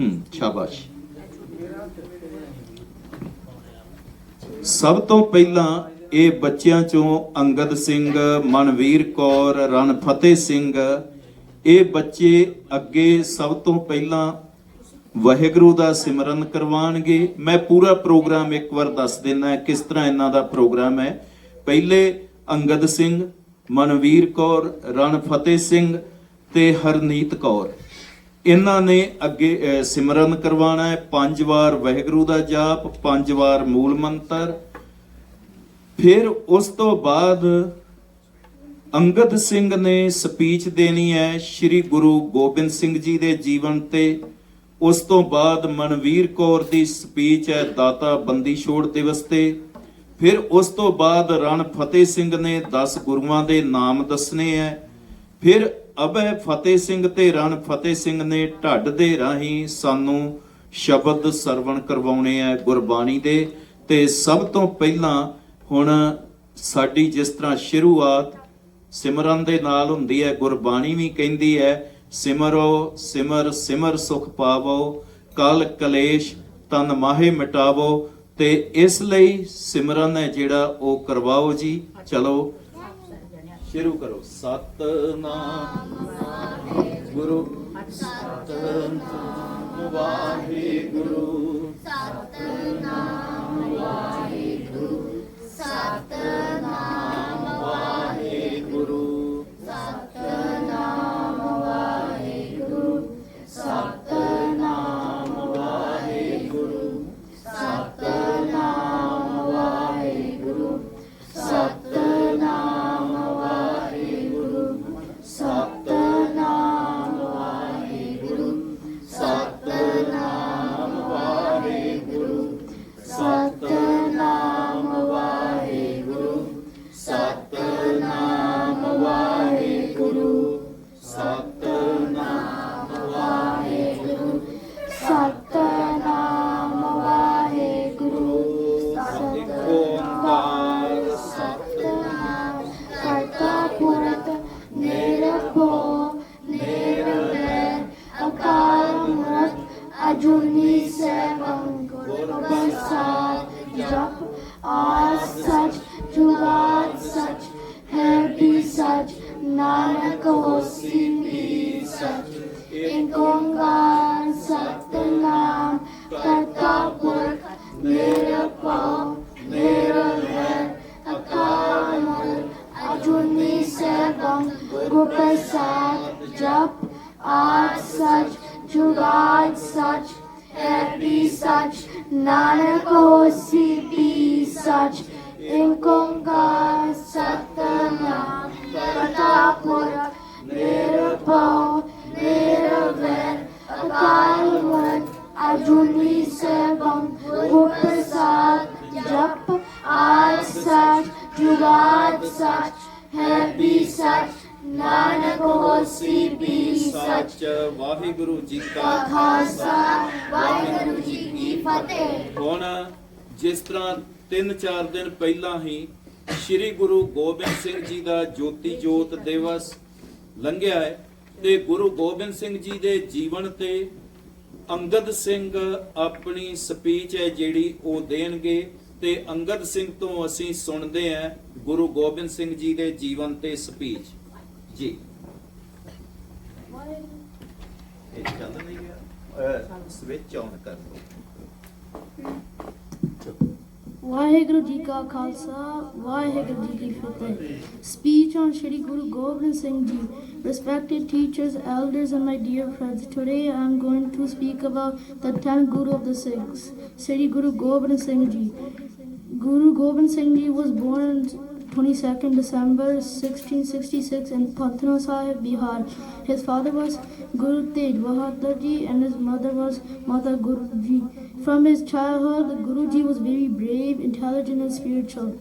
ਹੂੰ, ਸ਼ਾਬਾਸ਼। ਸਭ ਤੋਂ ਪਹਿਲਾਂ ਇਹ ਬੱਚਿਆਂ ਚੋਂ ਅੰਗਦ ਸਿੰਘ, ਮਨਵੀਰ ਕੌਰ ਰਣ ਫਤਿਹ ਸਿੰਘ, ਇਹ ਬੱਚੇ ਅੱਗੇ ਸਭ ਤੋਂ ਪਹਿਲਾਂ ਵਾਹਿਗੁਰੂ ਦਾ ਸਿਮਰਨ ਕਰਵਾਣਗੇ ਮੈਂ ਪੂਰਾ ਪ੍ਰੋਗਰਾਮ ਇੱਕ ਵਾਰ ਦੱਸ ਦਿੰਦਾ ਕਿਸ ਤਰ੍ਹਾਂ ਇਹਨਾਂ ਦਾ ਪ੍ਰੋਗਰਾਮ ਹੈ। ਪਹਿਲੇ ਅੰਗਦ ਸਿੰਘ, ਮਨਵੀਰ ਕੌਰ ਰਣ ਫਤਿਹ ਸਿੰਘ ਤੇ ਹਰਨੀਤ ਕੌਰ। ਇਹਨਾਂ ਨੇ ਅੱਗੇ ਸਿਮਰਨ ਕਰਵਾਉਣਾ ਹੈ। ਪੰਜ ਵਾਰ ਵਾਹਿਗੁਰੂ ਦਾ ਜਾਪ, ਪੰਜ ਵਾਰ ਮੂਲ ਮੰਤਰ। ਫਿਰ ਉਸ ਤੋਂ ਬਾਅਦ ਅੰਗਦ ਸਿੰਘ ਨੇ ਸਪੀਚ ਦੇਣੀ ਹੈ ਸ੍ਰੀ ਗੁਰੂ ਗੋਬਿੰਦ ਸਿੰਘ ਜੀ ਦੇ ਜੀਵਨ ਤੇ। ਉਸ ਤੋਂ ਬਾਅਦ ਮਨਵੀਰ ਕੌਰ ਦੀ ਸਪੀਚ ਹੈ ਦਾਤਾ ਬੰਦੀ ਛੋੜ ਦਿਵਸ ਤੇ। ਫਿਰ ਉਸ ਤੋਂ ਬਾਅਦ ਰਣ ਫਤਿਹ ਸਿੰਘ ਨੇ 10 ਗੁਰੂਆਂ ਦੇ ਨਾਮ ਦੱਸਣੇ ਹੈ। ਫਿਰ ਅਭੈ ਫਤਿਹ ਸਿੰਘ ਤੇ ਰਣ ਫਤਿਹ ਸਿੰਘ ਨੇ ਢੱਡ ਦੇ ਰਾਹੀਂ ਸਾਨੂੰ ਸ਼ਬਦ ਸਰਵਣ ਕਰਵਾਉਣੇ ਆ ਗੁਰਬਾਣੀ ਦੇ ਤੇ ਸਭ ਤੋਂ ਪਹਿਲਾਂ ਹੁਣ ਸਾਡੀ ਜਿਸ ਤਰ੍ਹਾਂ ਸ਼ੁਰੂਆਤ ਸਿਮਰਨ ਦੇ ਨਾਲ ਹੁੰਦੀ ਹੈ ਗੁਰਬਾਣੀ ਵੀ ਕਹਿੰਦੀ ਹੈ ਸਿਮਰੋ ਸਿਮਰ ਸਿਮਰ ਸੁਖ ਪਾਵੋ, ਕਲ ਕਲੇਸ਼ ਤਨ ਮਾਹੇ ਮਿਟਾਵੋ ਤੇ ਇਸ ਲਈ ਸਿਮਰਨ ਹੈ ਜਿਹੜਾ ਉਹ ਕਰਵਾਓ ਜੀ, ਚਲੋ ਸ਼ੁਰੂ ਕਰੋ। ਸਤਨਾਮ। ਗੁਰੂ। ਸਤਨਾਮ। ਵਾਹਿਗੁਰੂ। ਵਾਹਿਗੁਰੂ। ਅਜੂਨੀ ਸੈਭੰ ਗੁਰ ਪ੍ਰਸਾਦ ਜਪ ਆਦ ਸਚ ਜੁਗਾਦ ਸਚ ਹੈ ਵੀ ਸਚ ਨਾਨਕ ਹੋਸੀ ਵੀ ਸਚ ਸੱਚ ਵਾਹਿਗੁਰੂ ਜੀ ਕਾ ਖਾਲਸਾ ਵਾਹਿਗੁਰੂ ਜੀ ਕੀ ਫਤਿਹ ਹੁਣ ਜਿਸ ਤਰ੍ਹਾਂ 3-4 ਦਿਨ ਪਹਿਲਾਂ ਹੀ ਸ੍ਰੀ ਗੁਰੂ ਗੋਬਿੰਦ ਸਿੰਘ ਜੀ ਦਾ ਜੋਤੀ ਜੋਤ ਦਿਵਸ ਲੰਘਿਆ ਹੈ ਤੇ ਗੁਰੂ ਗੋਬਿੰਦ ਸਿੰਘ ਜੀ ਦੇ ਜੀਵਨ ਤੇ ਅੰਗਦ ਸਿੰਘ ਆਪਣੀ ਸਪੀਚ ਹੈ ਜਿਹੜੀ ਉਹ ਦੇਣਗੇ ਤੇ ਅੰਗਦ ਸਿੰਘ ਤੋਂ ਅਸੀਂ ਸੁਣਦੇ ਹਾਂ ਗੁਰੂ ਗੋਬਿੰਦ ਸਿੰਘ ਜੀ ਦੇ ਜੀਵਨ ਤੇ ਸਪੀਚ। ਜੀ। ਇਹ ਚੱਲ ਨਹੀਂ ਗਿਆ। ਸਵਿਚ ਆਨ ਕਰ ਦਿਓ ਵਾਹਿਗੁਰੂ ਜੀ ਕਾ ਖਾਲਸਾ ਵਾਹਿਗੁਰੂ ਜੀ ਕੀ ਫਤਿਹ speech on Shri Guru Gobind Singh Ji respected teachers elders and my dear friends today I am going to speak about the 10th Guru of the Sikhs Shri Guru Gobind Singh Ji Guru Gobind Singh Ji was born on 22nd December 1666 in Patna Sahib, Bihar. His father was Guru Tej Bahadur Ji and his mother was Mata Guru Ji. From his childhood, Guru Ji was very brave, intelligent and spiritual.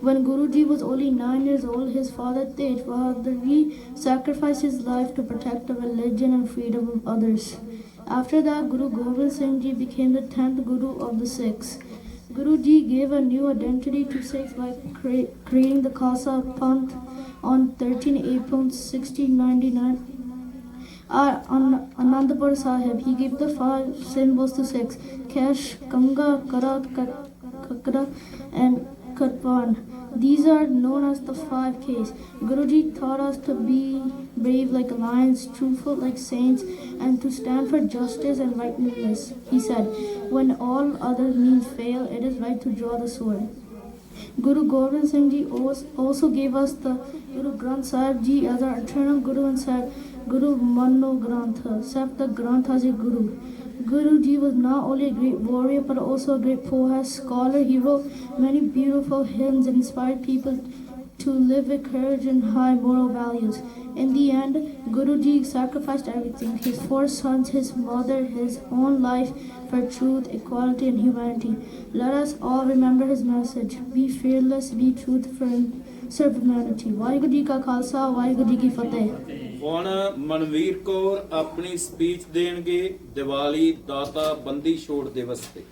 When Guruji was only nine years old, his father Tej Bahadur Ji sacrificed his life to protect the religion and freedom of others. After that, Guru Gobind Singh Ji became the tenth Guru of the Sikhs. Guru Ji gave a new identity to Sikhs by cre- creating the Khalsa Panth on 13 April 1699. At An- Anandapur Sahib, he gave the five symbols to six Kesh, Ganga, Kara, Kakra, and Katpan. These are known as the five Ks. Guruji taught us to be brave like lions, truthful like saints, and to stand for justice and rightness. He said, When all other means fail, it is right to draw the sword. Guru Gobind Singh Ji also gave us the Guru Granth Sahib Ji as our eternal Guru and said, Guru Mano Grantha, accept the Granth as your Guru. Guruji was not only a great warrior but also a great poet, scholar. He wrote many beautiful hymns and inspired people to live with courage and high moral values. In the end, Guruji sacrificed everything his four sons, his mother, his own life for truth, equality, and humanity. Let us all remember his message be fearless, be truthful, serve humanity. Waheguru Ji Ka Khalsa, Waheguru Ji Ki Fateh. ਹੁਣ ਮਨਵੀਰ ਕੌਰ ਆਪਣੀ speech ਦੇਣਗੇ ਦੀਵਾਲੀ ਦਾਤਾ ਬੰਦੀ ਛੋੜ ਦਿਵਸ ਤੇ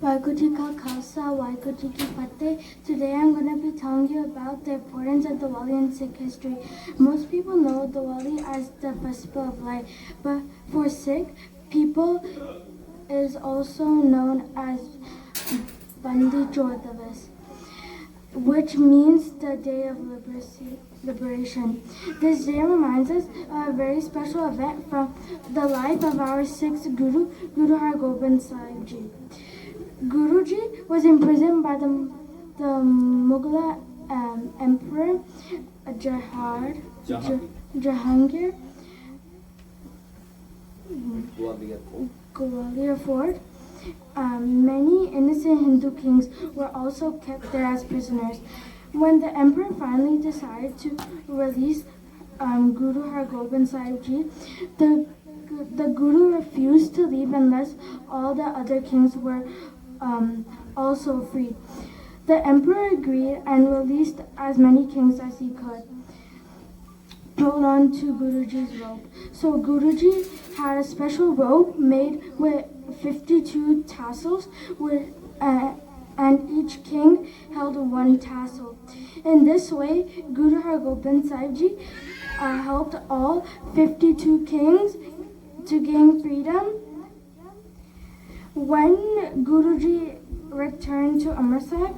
Waheguru Ji Ka Khalsa, Waheguru Ji Ki Fateh. Today I'm going to be telling you about the importance of Diwali in Sikh history. Most people know Diwali as the festival of light, but for Sikh people is also known as Bandi Jor Divas, which means the day of liberation. This day reminds us of a very special event from the life of our sixth Guru, Guru Har Gobind Sahib Ji. Guruji was imprisoned by the, the Mughal um, Emperor Jahar, Jahangir. Jahangir Gwalior Fort. Um, many innocent Hindu kings were also kept there as prisoners. When the emperor finally decided to release um, Guru Har Gobind Sahib Ji, the the Guru refused to leave unless all the other kings were um, also freed. The emperor agreed and released as many kings as he could. Hold on to Guruji's robe. So Guruji had a special robe made with 52 tassels, with, uh, and each king held one tassel. In this way, Guru Har Gobind Sahib Ji uh, helped all 52 kings to gain freedom. When Guruji returned to Amritsar,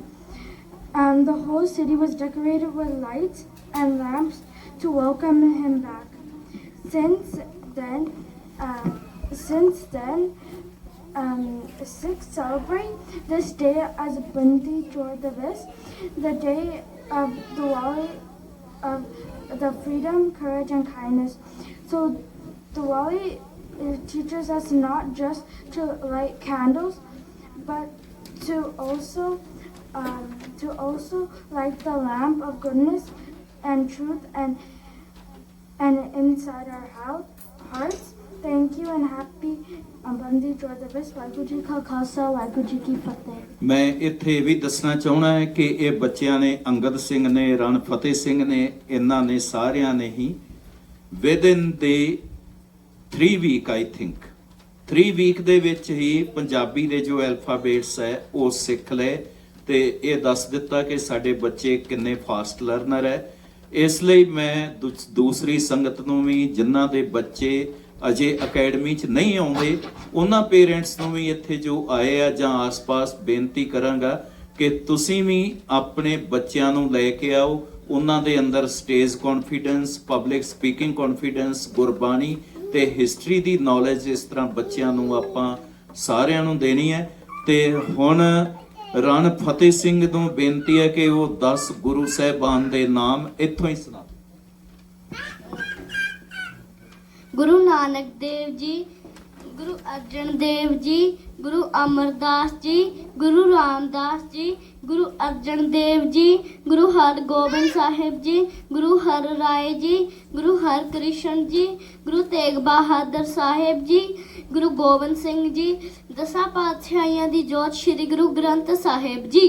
um, the whole city was decorated with lights and lamps to welcome him back. Since then, uh, since then, um, Sikhs celebrate this day as Bandi Chor Divas, the West, the day of Diwali of the freedom, courage, and kindness. So, Diwali teaches us not just to light candles, but to also um, to also light the lamp of goodness and truth and and inside our hearts. Thank you and happy Bandi Jor Divas. Waheguru Ji Ka Khalsa, Waheguru Ji Ki Fateh. ਮੈਂ ਇੱਥੇ ਵੀ ਦੱਸਣਾ ਚਾਹਣਾ ਹੈ ਕਿ ਇਹ ਬੱਚਿਆਂ ਨੇ ਅੰਗਦ ਸਿੰਘ ਨੇ ਰਣ ਫਤਿਹ ਸਿੰਘ ਨੇ ਇਹਨਾਂ ਨੇ ਸਾਰਿਆਂ ਨੇ ਹੀ ਵਿਦਿਨ ਦੇ 3 ਵੀਕ ਆਈ ਥਿੰਕ 3 ਵੀਕ ਦੇ ਵਿੱਚ ਹੀ ਪੰਜਾਬੀ ਦੇ ਜੋ ਅਲਫਾਬੇਟਸ ਹੈ ਉਹ ਸਿੱਖ ਲਏ ਤੇ ਇਹ ਦੱਸ ਦਿੱਤਾ ਕਿ ਸਾਡੇ ਬੱਚੇ ਕਿੰਨੇ ਫਾਸਟ ਲਰਨਰ ਹੈ ਇਸ ਲਈ ਮੈਂ ਦੂਸਰੀ ਸੰਗਤ ਨੂੰ ਵੀ ਜਿਨ੍ਹਾਂ ਦੇ ਬੱਚੇ ਅਜੇ ਅਕੈਡਮੀ 'ਚ ਨਹੀਂ ਆਉਂਦੇ, ਉਹਨਾਂ ਪੇਰੈਂਟਸ ਨੂੰ ਵੀ ਇੱਥੇ ਜੋ ਆਏ ਆ ਜਾਂ ਆਸ-ਪਾਸ ਬੇਨਤੀ ਕਰਾਂਗਾ ਕਿ ਤੁਸੀਂ ਵੀ ਆਪਣੇ ਬੱਚਿਆਂ ਨੂੰ ਲੈ ਕੇ ਆਓ, ਉਹਨਾਂ ਦੇ ਅੰਦਰ stage confidence, public speaking confidence, Gurbani ਤੇ ਹਿਸਟਰੀ ਦੀ ਨੌਲੇਜ ਇਸ ਤਰ੍ਹਾਂ ਬੱਚਿਆਂ ਨੂੰ ਆਪਾਂ ਸਾਰਿਆਂ ਨੂੰ ਦੇਣੀ ਹੈ। ਤੇ ਹੁਣ ਰਣ ਫਤਿਹ ਸਿੰਘ ਨੂੰ ਬੇਨਤੀ ਹੈ ਕਿ ਉਹ 10 ਗੁਰੂ ਸਾਹਿਬਾਨ ਦੇ ਨਾਮ ਇੱਥੋਂ ਹੀ ਸੁਣਾ ਗੁਰੂ ਨਾਨਕ ਦੇਵ ਜੀ, ਗੁਰੂ ਅਰਜਨ ਦੇਵ ਜੀ, ਗੁਰੂ ਅਮਰਦਾਸ ਜੀ, ਗੁਰੂ ਰਾਮਦਾਸ ਜੀ, ਗੁਰੂ ਅਰਜਨ ਦੇਵ ਜੀ, ਗੁਰੂ ਹਰਗੋਬਿੰਦ ਸਾਹਿਬ ਜੀ, ਗੁਰੂ ਹਰ ਰਾਏ ਜੀ, ਗੁਰੂ ਹਰਕ੍ਰਿਸ਼ਨ ਜੀ, ਗੁਰੂ ਤੇਗ ਬਹਾਦਰ ਸਾਹਿਬ ਜੀ, ਗੁਰੂ ਗੋਬਿੰਦ ਸਿੰਘ ਜੀ, ਦਸਾਂ ਪਾਤਸ਼ਾਹੀਆਂ ਦੀ ਜੋਤ ਸ੍ਰੀ ਗੁਰੂ ਗ੍ਰੰਥ ਸਾਹਿਬ ਜੀ।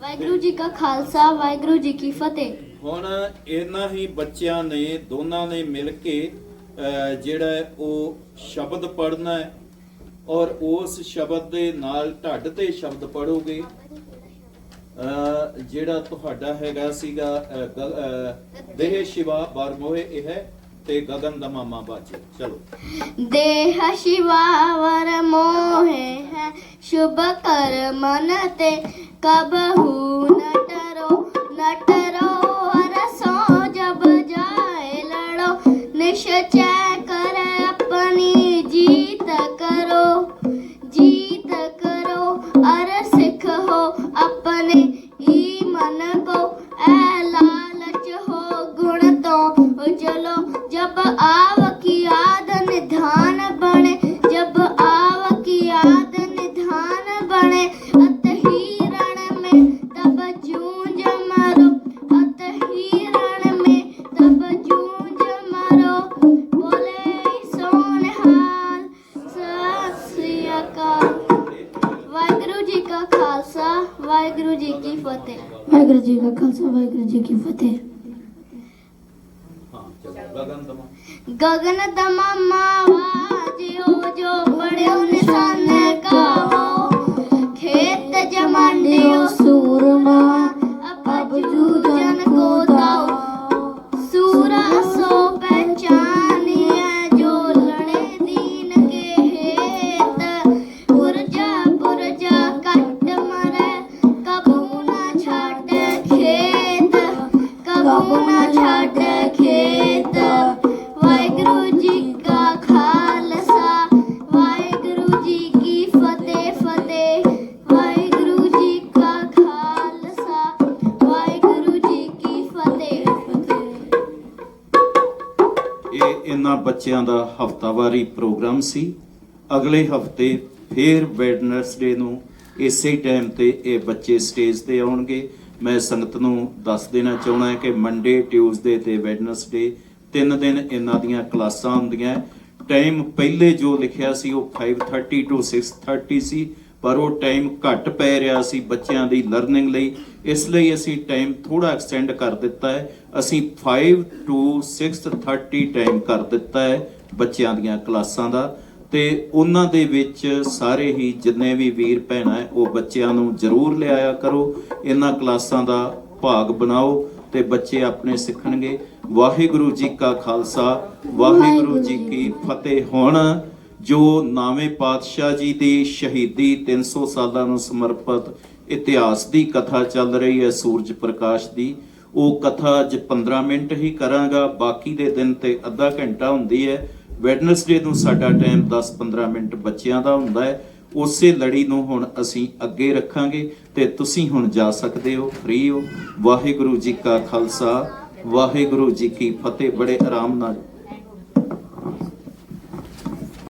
ਵਾਹਿਗੁਰੂ ਜੀ ਕਾ ਖਾਲਸਾ, ਵਾਹਿਗੁਰੂ ਜੀ ਕੀ ਫਤਿਹ। ਹੁਣ ਇਹਨਾਂ ਹੀ ਬੱਚਿਆਂ ਨੇ, ਦੋਨਾਂ ਨੇ ਮਿਲ ਕੇ ਜਿਹੜਾ ਉਹ ਸ਼ਬਦ ਪੜਨਾ ਔਰ ਉਸ ਸ਼ਬਦ ਦੇ ਨਾਲ ਢੱਡ ਤੇ ਸ਼ਬਦ ਪੜੋਗੇ ਜਿਹੜਾ ਤੁਹਾਡਾ ਹੈਗਾ ਸੀਗਾ ਦੇਹ ਸ਼ਿਵਾ ਬਰਮੋਏ ਇਹ ਹੈ ਤੇ ਗगन ਦਾ ਮਾਮਾ ਬਾਜੇ। ਚਲੋ। ਦੇਹ ਸ਼ਿਵਾ ਵਰਮੋਹੇ ਹੈ, ਸ਼ੁਭ ਕਰਮਨ ਤੇ ਕਬਹੂ ਨਟਰੋ ਨਟਰੋ Yeah. ਗਗਨ ਦਮਾ ਗਗਨ ਦਮਾ ਮਾਵਾ ਜਿਉ ਜੋ ਪੜਿਓ ਨਿਸ਼ਾਨੇ ਕਾਵੋ ਖੇਤ ਜਮਾਂਡਿਓ ਸੂਰਮਾ, ਅਬ ਜੂ ਜਨ ਕੋ ਤਾਉ ਸੂਰਾ ਸੋ ਪਹਿਚਾਨੀਐ, ਜੋ ਲੜੇ ਦੀਨ ਕੇ ਹੇਤ। ਪੁਰਜਾ ਪੁਰਜਾ ਕੱਟ ਮਰੈ, ਕਬੂ ਨਾ ਛਾਟੇ ਖੇਤ। ਕਬੂ ਨਾ ਛਾਟੇ ਖੇਤ। ਹਫਤਾਵਾਰੀ ਪ੍ਰੋਗਰਾਮ ਸੀ। ਅਗਲੇ ਹਫ਼ਤੇ ਫੇਰ ਵੈਡਨਸਡੇ ਨੂੰ ਇਸੇ ਟਾਈਮ ਤੇ ਇਹ ਬੱਚੇ ਸਟੇਜ ਤੇ ਆਉਣਗੇ। ਮੈਂ ਸੰਗਤ ਨੂੰ ਦੱਸ ਦੇਣਾ ਚਾਹੁੰਦਾ ਹੈ ਕਿ ਮੰਡੇ ਟਿਊਜ਼ਡੇ ਤੇ ਵੈਡਨਸਡੇ ਤਿੰਨ ਦਿਨ ਇਹਨਾਂ ਦੀਆਂ ਕਲਾਸਾਂ ਹੁੰਦੀਆਂ। ਟਾਈਮ ਪਹਿਲੇ ਜੋ ਲਿਖਿਆ ਸੀ ਉਹ 5:30 ਤੋਂ 6:30 ਸੀ, ਪਰ ਉਹ ਟਾਈਮ ਘੱਟ ਪੈ ਰਿਹਾ ਸੀ ਬੱਚਿਆਂ ਦੀ ਲਰਨਿੰਗ ਲਈ। ਇਸ ਲਈ ਅਸੀਂ ਟਾਈਮ ਥੋੜਾ ਐਕਸਟੈਂਡ ਕਰ ਦਿੱਤਾ ਹੈ। ਅਸੀਂ 5 to 6:30 ਟਾਈਮ ਕਰ ਦਿੱਤਾ ਹੈ। ਬੱਚਿਆਂ ਦੀਆਂ ਕਲਾਸਾਂ ਦਾ ਤੇ ਉਹਨਾਂ ਦੇ ਵਿੱਚ ਸਾਰੇ ਹੀ ਜਿੰਨੇ ਵੀ ਵੀਰ ਭੈਣਾਂ ਉਹ ਬੱਚਿਆਂ ਨੂੰ ਜ਼ਰੂਰ ਲਿਆਇਆ ਕਰੋ। ਇਹਨਾਂ ਕਲਾਸਾਂ ਦਾ ਭਾਗ ਬਣਾਓ ਤੇ ਬੱਚੇ ਆਪਣੇ ਸਿੱਖਣਗੇ। ਵਾਹਿਗੁਰੂ ਜੀ ਕਾ ਖਾਲਸਾ ਵਾਹਿਗੁਰੂ ਜੀ ਕੀ ਫਤਿਹ। ਹੁਣ ਜੋ ਨਾਵੇਂ ਪਾਤਸ਼ਾਹ ਜੀ ਦੀ ਸ਼ਹੀਦੀ 300 ਸਾਲਾਂ ਨੂੰ ਸਮਰਪਿਤ ਇਤਿਹਾਸ ਦੀ ਕਥਾ ਚੱਲ ਰਹੀ ਹੈ ਸੂਰਜ ਪ੍ਰਕਾਸ਼ ਦੀ ਉਹ ਕਥਾ ਅੱਜ 15 ਮਿੰਟ ਹੀ ਕਰਾਂਗਾ ਬਾਕੀ ਦੇ ਦਿਨ ਤੇ ਅੱਧਾ ਘੰਟਾ ਹੁੰਦੀ ਹੈ। ਵੈਡਨਸਡੇ ਨੂੰ ਸਾਡਾ ਟਾਈਮ 10-15 ਮਿੰਟ ਬੱਚਿਆਂ ਦਾ ਹੁੰਦਾ ਹੈ। ਉਸੇ ਲੜੀ ਨੂੰ ਹੁਣ ਅਸੀਂ ਅੱਗੇ ਰੱਖਾਂਗੇ ਤੇ ਤੁਸੀਂ ਹੁਣ ਜਾ ਸਕਦੇ ਹੋ ਫ੍ਰੀ ਹੋ। ਵਾਹਿਗੁਰੂ ਜੀ ਕਾ ਖਾਲਸਾ, ਵਾਹਿਗੁਰੂ ਜੀ ਕੀ ਫਤਿਹ। ਬੜੇ ਆਰਾਮ ਨਾਲ